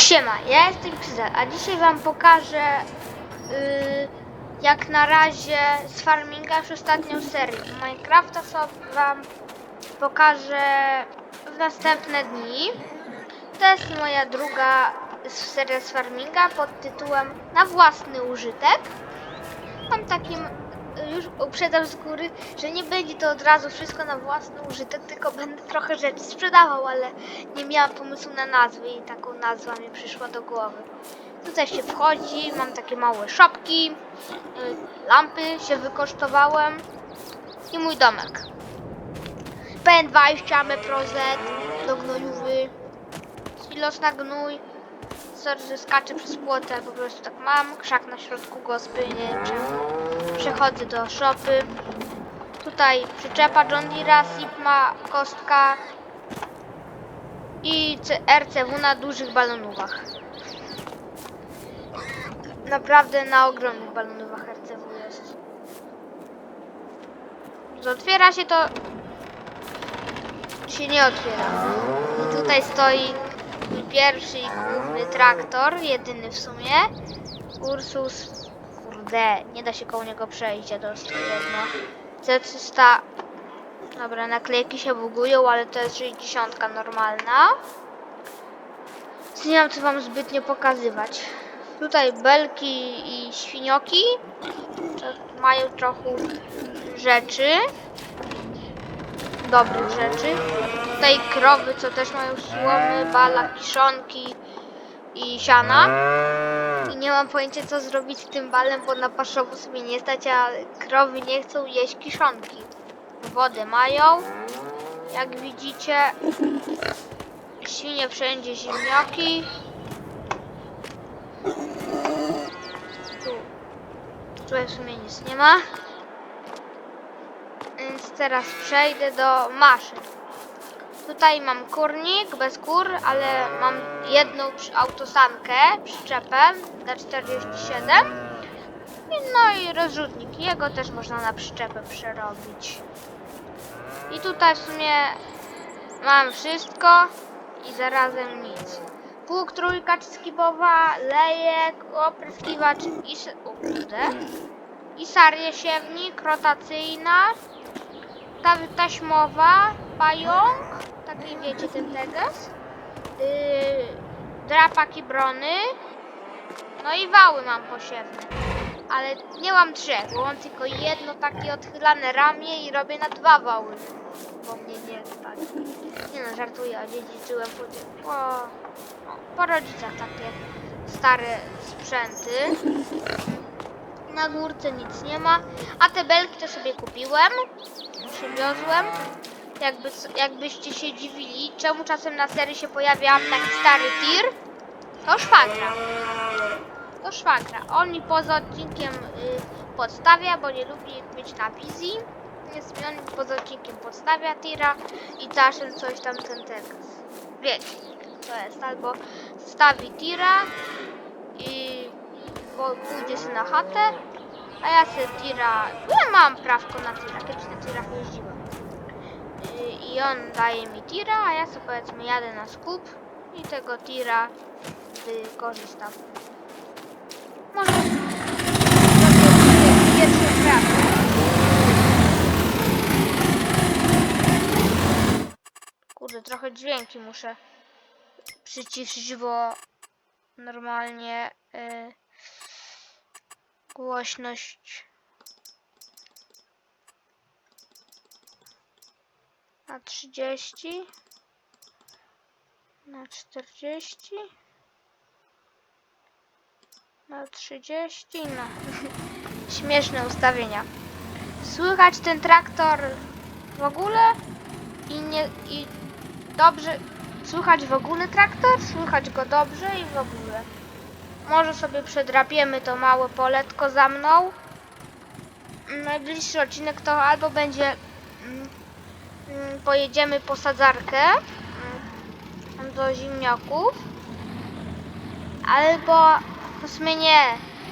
Siema, ja jestem Krzyzel, a dzisiaj wam pokażę yy, jak na razie z farminga już ostatnią serię Minecrafta sobie wam pokażę w następne dni. To jest moja druga seria z farminga pod tytułem Na własny użytek. Mam takim już uprzedzam z góry, że nie będzie to od razu wszystko na własny użytek, tylko będę trochę rzeczy sprzedawał, ale nie miałam pomysłu na nazwę i taką nazwa mi przyszła do głowy. Tutaj się wchodzi, mam takie małe szopki, y, lampy się wykosztowałem i mój domek. PN20 MPROZ do gnojówy, silos na gnój, sorry, że skaczę przez płotę, po prostu tak mam, krzak na środku gospy, nie wiem czemu. Przechodzę do szopy. Tutaj przyczepa John Deere'a, Sigma, kostka i RCW na dużych balonówach. Naprawdę na ogromnych balonówach RCW jest. Otwiera się to się nie otwiera. I tutaj stoi mój pierwszy główny traktor, jedyny w sumie. Ursus Kurde, nie da się koło niego przejść, ja dostaję jedno. C300. Dobra, naklejki się bugują, ale to jest 60 normalna. Nie mam co wam zbytnio pokazywać. Tutaj belki i świnioki. Mają trochę rzeczy. Dobrych rzeczy. Tutaj krowy, co też mają słomy, bala, kiszonki i siana. I nie mam pojęcia co zrobić z tym balem, bo na paszowóz mnie nie stać, a krowy nie chcą jeść kiszonki. Wodę mają, jak widzicie. Świnie wszędzie ziemniaki. Tu. Tutaj w sumie nic nie ma. Więc teraz przejdę do maszyn. Tutaj mam kurnik bez kur, ale mam jedną autosankę, przyczepę D47. I- No i rozrzutnik. Jego też można na przyczepę przerobić. I tutaj w sumie mam wszystko i zarazem nic. Pług trójka skibowa, lejek, opryskiwacz i... O kurde. I siewnik, rotacyjna, ta taśmowa, pająk, taki wiecie ten teges, yy, drapak i brony, no i wały mam posiewne. Ale nie mam trzech, bo mam tylko jedno takie odchylane ramię i robię na dwa wały, bo mnie nie stać. Nie no, żartuję, odziedziczyłem po, po, po rodzicach takie stare sprzęty. Na górce nic nie ma, a te belki to sobie kupiłem przywiozłem. Jakby, jakbyście się dziwili, czemu czasem na serii się pojawia taki stary tir, to szwagra. To szwagra. On mi poza odcinkiem y, podstawia, bo nie lubi mieć na wizji. Więc mi on poza odcinkiem podstawia tira i czasem coś tam ten tekst. Wiecie, to jest. Albo stawi tira i bo pójdzie sobie na chatę, a ja sobie tira, ja mam prawko na tira, kiedyś na tirach jeździłem. On daje mi tira, a ja sobie powiedzmy jadę na skup i tego tira wykorzystam. Może pierwszy prawko. Kurde, trochę dźwięki muszę przyciszyć, bo normalnie y, głośność na 30 na 40 na 30 no. Śmieszne ustawienia. Słychać ten traktor w ogóle? I nie i dobrze słychać w ogóle traktor? Słychać go dobrze i w ogóle. Może sobie przedrapiemy to małe poletko za mną. Najbliższy odcinek to albo będzie pojedziemy po sadzarkę mm, do ziemniaków, albo w sumie nie.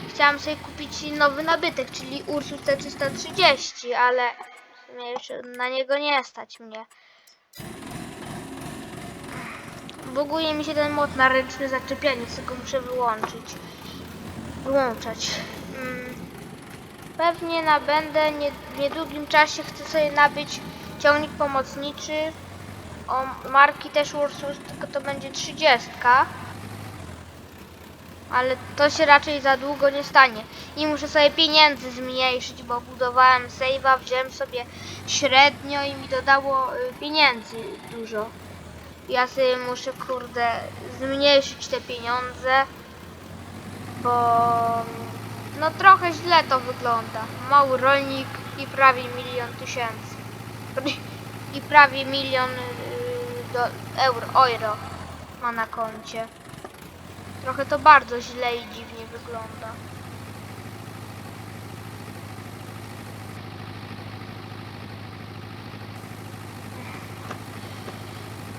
Chciałam sobie kupić nowy nabytek, czyli Ursus T330, ale w sumie już na niego nie stać mnie. buguje mi się ten mod na ręczne zaczepianie, tego muszę wyłączyć. Wyłączać. Mm. Pewnie nabędę nie, w niedługim czasie chcę sobie nabyć ciągnik pomocniczy. O marki też Ursus, tylko to będzie 30. Ale to się raczej za długo nie stanie. I muszę sobie pieniędzy zmniejszyć, bo budowałem save'a, wziąłem sobie średnio i mi dodało y, pieniędzy dużo. Ja sobie muszę, kurde, zmniejszyć te pieniądze, bo no trochę źle to wygląda. Mały rolnik i prawie milion tysięcy. I prawie milion y, do euro, euro ma na koncie. Trochę to bardzo źle i dziwnie wygląda.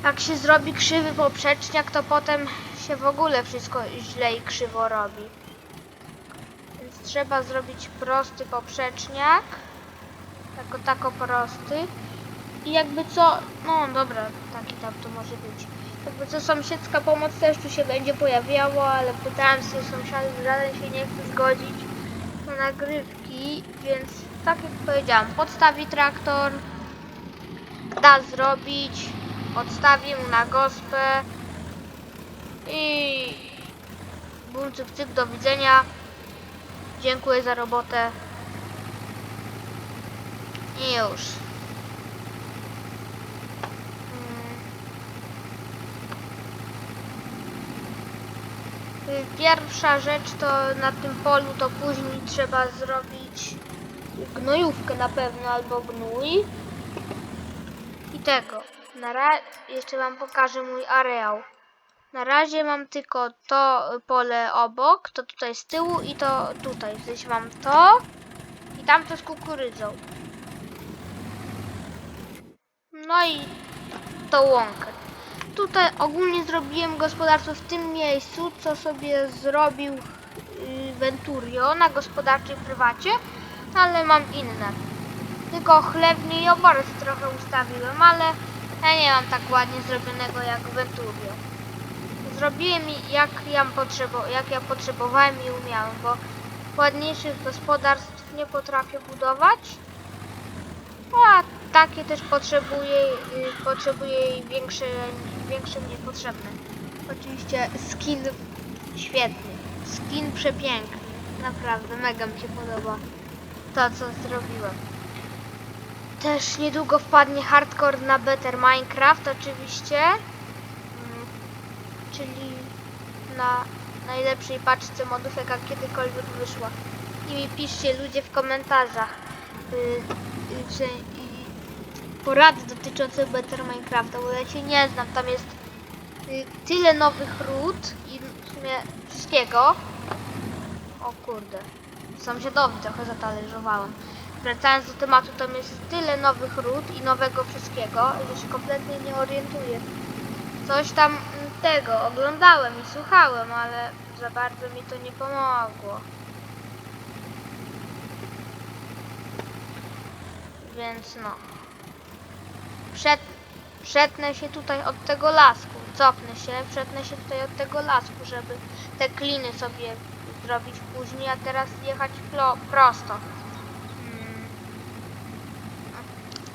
Jak się zrobi krzywy poprzeczniak, to potem się w ogóle wszystko źle i krzywo robi. Więc trzeba zrobić prosty poprzeczniak. Tako, tako prosty. I jakby co, no dobra, taki tam to może być. Jakby co sąsiedzka pomoc też tu się będzie pojawiała, ale pytałem się sąsiadów, żaden się nie chce zgodzić na nagrywki, więc tak jak powiedziałam, podstawi traktor, da zrobić, odstawię mu na gospę i bum cyk cyk, do widzenia. Dziękuję za robotę. Już. Mm. Y, Pierwsza rzecz to na tym polu to później trzeba zrobić gnojówkę na pewno albo gnój. I tego. Na jeszcze wam pokażę mój areał. Na razie mam tylko to pole obok, to tutaj z tyłu i to tutaj. Sensie mam to i tamto z kukurydzą. No i tą łąkę. Tutaj ogólnie zrobiłem gospodarstwo w tym miejscu, co sobie zrobił yy, Venturio na gospodarczej prywacie, ale mam inne. Tylko chlewnie i oborę trochę ustawiłem, ale ja nie mam tak ładnie zrobionego jak Venturio. Zrobiłem jak ja, jak ja potrzebowałem i umiałem, bo ładniejszych gospodarstw nie potrafię budować. A takie też potrzebuję, y, potrzebuję i większe, większe mnie potrzebne. Oczywiście skin świetny, skin przepiękny, naprawdę mega mi się podoba to co zrobiłem. Też niedługo wpadnie hardcore na Better Minecraft oczywiście, Mm, czyli na najlepszej paczce modów jaka kiedykolwiek wyszła. I mi piszcie ludzie w komentarzach y, y, y, porady dotyczące Better Minecrafta, bo ja się nie znam, tam jest y, tyle nowych ród i w sumie wszystkiego. O kurde, sąsiadowi trochę zatalerzowałem. Wracając do tematu, tam jest tyle nowych ród i nowego wszystkiego, że się kompletnie nie orientuję. Coś tam mm, tego oglądałem i słuchałem, ale za bardzo mi to nie pomogło. Więc no. Przed, przetnę się tutaj od tego lasku. Cofnę się, przetnę się tutaj od tego lasku, żeby te kliny sobie zrobić później, a teraz jechać prosto. Mm.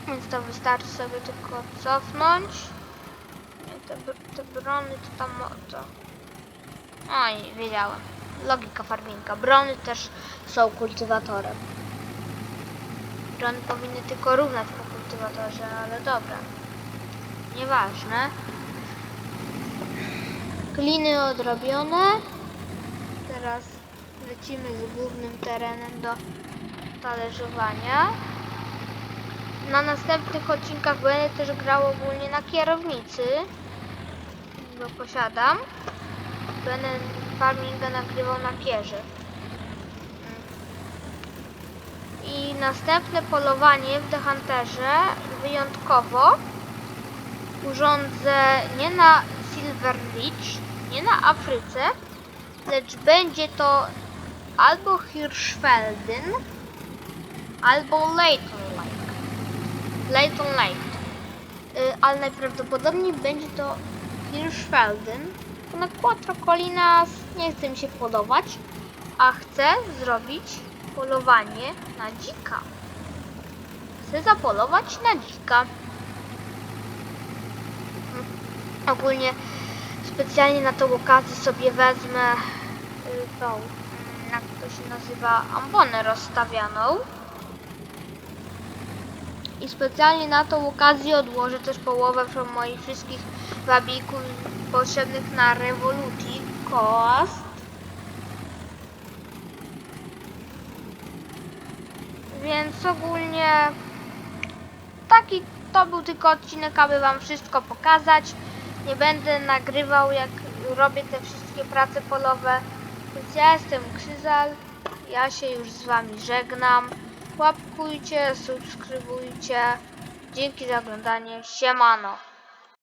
Więc to wystarczy sobie tylko cofnąć. Te, te brony to tam to. Oj, wiedziałem. Logika farminga. Brony też są kultywatorem. Brony powinny tylko równać po kultywatorze, ale dobra. Nieważne. Kliny odrobione. Teraz lecimy z głównym terenem do talerzowania. Na następnych odcinkach będę też grał ogólnie na kierownicy, bo posiadam. Będę farminga nagrywał na kierze. I następne polowanie w The Hunterze wyjątkowo urządzę nie na Silver Ridge, nie na Afryce, lecz będzie to albo Hirschfelden, albo Layton Lake. Layton Lake. Y, ale najprawdopodobniej będzie to Hirschfelden. Na Quattro Colinas nie chce mi się podobać, a chcę zrobić polowanie na dzika. Chcę zapolować na dzika. Mm, Ogólnie specjalnie na tą okazję sobie wezmę y, tą, mm, jak to się nazywa, ambonę rozstawianą. I specjalnie na tą okazję odłożę też połowę moich wszystkich wabików potrzebnych na Revoluti Coast. Więc ogólnie taki to był tylko odcinek, aby wam wszystko pokazać. Nie będę nagrywał jak robię te wszystkie prace polowe. Więc ja jestem Krzyzal. Ja się już z wami żegnam. Łapkujcie, subskrybujcie. Dzięki za oglądanie. Siemano.